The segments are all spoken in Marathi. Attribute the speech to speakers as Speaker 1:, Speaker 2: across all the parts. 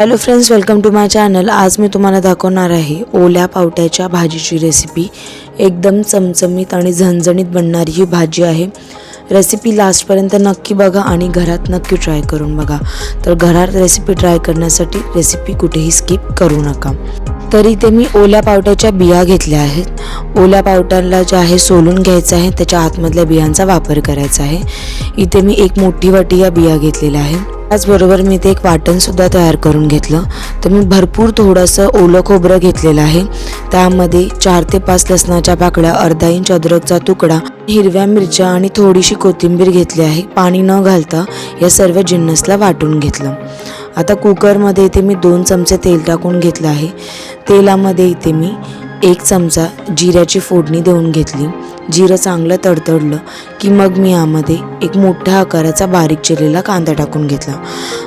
Speaker 1: Hello friends welcome to my channel आज मी तुम्हाला दाखवणार आहे ओल्या पावट्याच्या भाजीची रेसिपी एकदम चमचमीत आणि झणझणीत बनणारी ही भाजी आहे. रेसिपी लास्टपर्यंत नक्की बघा आणि घरात नक्की ट्राय करून बघा. तर घरात रेसिपी ट्राय करण्यासाठी रेसिपी कुठेही स्किप करू नका. तर इथे मी ओल्या पावट्याच्या बिया घेतल्या आहेत. ओल्या पावट्याला जे आहे सोलून घ्यायचं आहे त्याच्या आतमधल्या बियांचा वापर करायचा आहे. इथे मी एक मोठी वाटी या बिया घेतलेल्या आहेत. त्याचबरोबर मी इथे एक वाटणसुद्धा तयार करून घेतलं. तर मी भरपूर थोडंसं ओलं खोबरं घेतलेलं आहे. त्यामध्ये चार ते पाच लसणाच्या पाकळ्या अर्धा इंच अद्रकचा तुकडा हिरव्या मिरच्या आणि थोडीशी कोथिंबीर घेतली आहे. पाणी न घालता या सर्व जिन्नसला वाटून घेतलं. आता कुकरमध्ये इथे मी दोन चमचे तेल टाकून घेतलं आहे. तेलामध्ये इथे मी एक चमचा जिऱ्याची फोडणी देऊन घेतली. जिरं चांगलं तडतडलं की मग मी यामध्ये एक मोठ्या आकाराचा बारीक चिरलेला कांदा टाकून घेतला.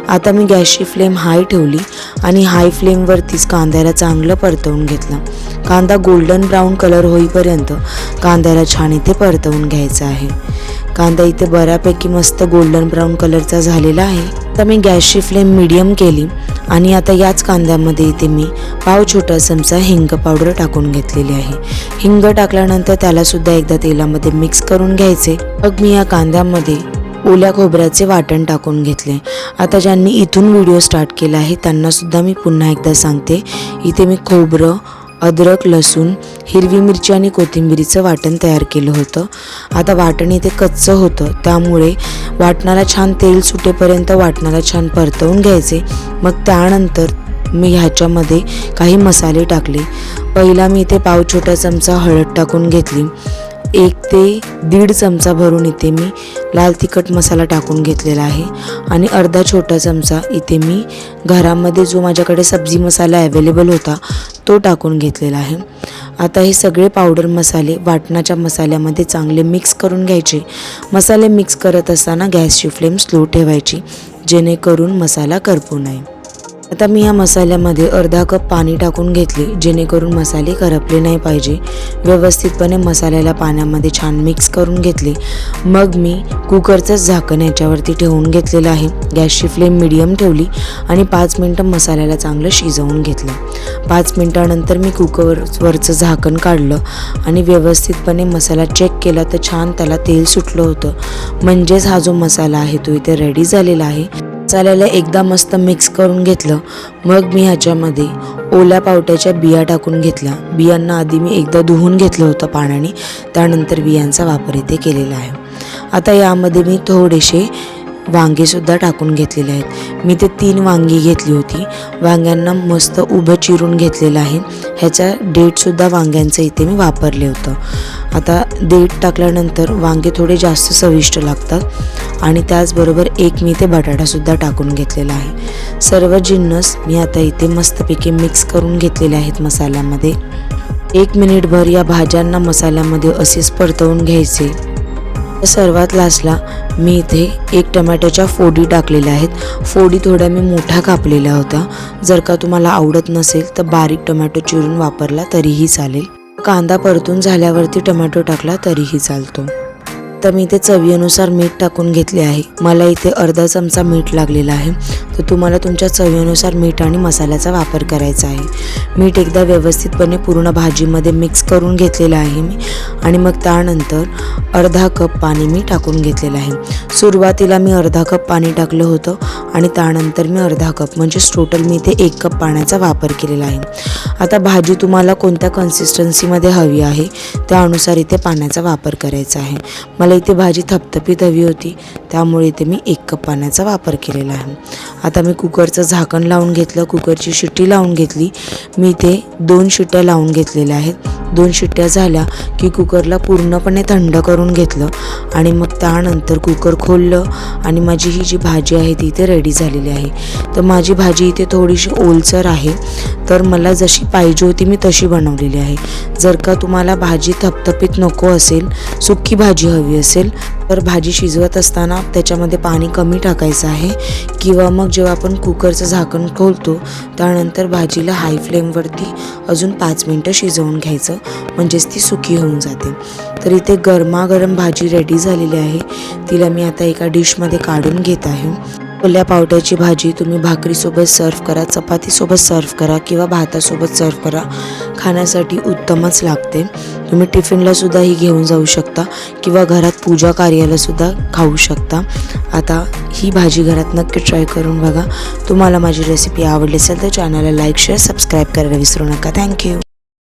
Speaker 1: आता मी गॅसची फ्लेम हाय ठेवली आणि हाय फ्लेमवरतीच कांद्याला चांगलं परतवून घेतलं. कांदा गोल्डन ब्राऊन कलर होईपर्यंत कांद्याला छान इथे परतवून घ्यायचा आहे. कांदा इथे बऱ्यापैकी मस्त गोल्डन ब्राऊन कलरचा झालेला आहे. आता मी गॅसची फ्लेम मिडियम केली आणि आता याच कांद्यामध्ये इथे मी पाव छोटा चमचा हिंग पावडर टाकून घेतलेली आहे. हिंग टाकल्यानंतर त्यालासुद्धा एकदा तेलामध्ये मिक्स करून घ्यायचे. मग मी या कांद्यामध्ये ओल्या खोबऱ्याचे वाटण टाकून घेतले. आता ज्यांनी इथून व्हिडिओ स्टार्ट केला आहे त्यांनासुद्धा मी पुन्हा एकदा सांगते. इथे मी खोबरं अद्रक लसूण हिरवी मिरची आणि कोथिंबिरीचं वाटण तयार केलं होतं. आता वाटण इथे कच्चं होतं. त्यामुळे वाटणाला छान तेल सुटेपर्यंत वाटणाला छान परतवून घ्यायचे. मग त्यानंतर मी ह्याच्यामध्ये काही मसाले टाकले. पहिला मी इथे पाव छोटा चमचा हळद टाकून घेतली. एक ते दीड चमचा भरून इथे मी लाल तिखट मसाला टाकून घेतलेला आहे. आणि अर्धा छोटा चमचा इथे मी घरामध्ये जो माझ्याकडे सब्जी मसाला अवेलेबल होता तो टाकून घेतलेला आहे. आता हे सगळे पावडर मसाले वाटणाच्या मसाल्यामध्ये चांगले मिक्स करून घ्यायचे. मसाले मिक्स करत असताना गॅसची फ्लेम स्लो ठेवायची जेणेकरून मसाला करपू नये. आता मी या मसाल्यामध्ये अर्धा कप पाणी टाकून घेतले जेणेकरून मसाले करपले नाही पाहिजे. व्यवस्थितपणे मसाल्याला पाण्यामध्ये छान मिक्स करून घेतले. मग मी कुकरचंच झाकण याच्यावरती ठेवून घेतलेलं आहे. गॅसची फ्लेम मिडियम ठेवली आणि पाच मिनटं मसाल्याला चांगलं शिजवून घेतलं. पाच मिनटानंतर मी कुकरवरचं झाकण काढलं आणि व्यवस्थितपणे मसाला चेक केला तर छान त्याला तेल सुटलं होतं. म्हणजेच हा जो मसाला आहे तो इथे रेडी झालेला आहे. मसाल्याला एकदा मस्त मिक्स करून घेतलं मग मी ह्याच्यामध्ये ओल्या पावट्याच्या बिया टाकून घेतल्या. बियांना आधी मी एकदा धुवून घेतलं होतं पाण्याने त्यानंतर बियांचा वापर इथे केलेला आहे. आता यामध्ये मी थोडेसे वांगेसुद्धा टाकून घेतलेले आहेत. मी ते तीन वांगी घेतली होती. वांग्यांना मस्त उभं चिरून घेतलेलं आहे. ह्याचा डेटसुद्धा वांग्यांचं इथे मी वापरले होतं. आता देठ टाकल्यानंतर वांगे थोडे जास्त चविष्ट लागतात. आणि त्याचबरोबर एक मी ते बटाटासुद्धा टाकून घेतलेला आहे. सर्व जिन्नस मी आता इथे मस्तपैकी मिक्स करून घेतलेले आहेत मसाल्यामध्ये. एक मिनिटभर या भाज्यांना मसाल्यामध्ये असेच परतवून घ्यायचे. सर्वात लास्टला मी इथे एक टमॅटोच्या फोडी टाकलेल्या आहेत. फोडी थोड्या मी मोठ्या कापलेल्या होत्या. जर का तुम्हाला आवडत नसेल तर बारीक टोमॅटो चिरून वापरला तरीही चालेल. कांदा परतून झाल्यावरती टोमॅटो टाकला तरीही चालतो. तर मी इथे चवीनुसार मीठ टाकून घेतले आहे. मला इथे अर्धा चमचा मीठ लागलेला आहे. तर तुम्हाला तुमच्या चवीनुसार मीठ आणि मसाल्याचा वापर करायचा आहे. मीठ एकदा व्यवस्थितपणे पूर्ण भाजीमध्ये मिक्स करून घेतलेलं आहे मी. आणि मग त्यानंतर अर्धा कप पाणी मी टाकून घेतलेलं आहे. सुरुवातीला मी अर्धा कप पाणी टाकलं होतं आणि त्यानंतर मी अर्धा कप म्हणजेच टोटल मी इथे एक कप पाण्याचा वापर केलेला आहे. आता भाजी तुम्हाला कोणत्या कन्सिस्टन्सीमध्ये हवी आहे त्यानुसार इथे पाण्याचा वापर करायचा आहे. मला इथे भाजी थपथपीत हवी होती त्यामुळे इथे मी एक कप पाण्याचा वापर केलेला आहे. आता मी कुकरचं झाकण लावून घेतलं कुकरची शिट्टी लावून घेतली. मी इथे दोन शिट्ट्या लावून घेतलेल्या आहेत. दोन शिट्ट्या झाल्या की कुकरला पूर्णपणे थंड करून घेतलं आणि मग त्यानंतर कुकर खोललं आणि माझी ही जी भाजी आहे ती इथे रेडी झालेली आहे. तर माझी भाजी इथे थोडीशी ओलसर आहे. तर मला जशी पाहिजे होती मी तशी बनवलेली आहे. जर का तुम्हाला भाजी थपथपीत नको असेल सुक्की भाजी हवी असेल तर भाजी शिजवत असताना त्याच्यामध्ये पाणी कमी टाकायचं आहे किंवा मग जेव्हा आपण कुकरचं झाकण खोलतो त्यानंतर भाजीला हाय फ्लेमवरती अजून पाच मिनटं शिजवून घ्यायचं म्हणजेच ती सुकी होऊन जाते. तर इथे गरमागरम भाजी रेडी झालेली आहे. तिला मी आता एका डिशमध्ये काढून घेत आहे. ओल्या पावट्याची भाजी तुम्ही भाकरीसोबत सर्व करा चपातीसोबत सर्व करा किंवा भातासोबत सर्व करा. खाण्यासाठी उत्तमच लागते. तुम्ही टिफिनला सुद्धा ही घेऊन जाऊ शकता किंवा घरात पूजा कार्याला सुद्धा खाऊ शकता. आता ही भाजी घरात नक्की ट्राय करून बघा. तुम्हाला माझी रेसिपी आवडली असेल तर चॅनलला लाईक शेअर सबस्क्राईब करायला विसरू नका. थँक्यू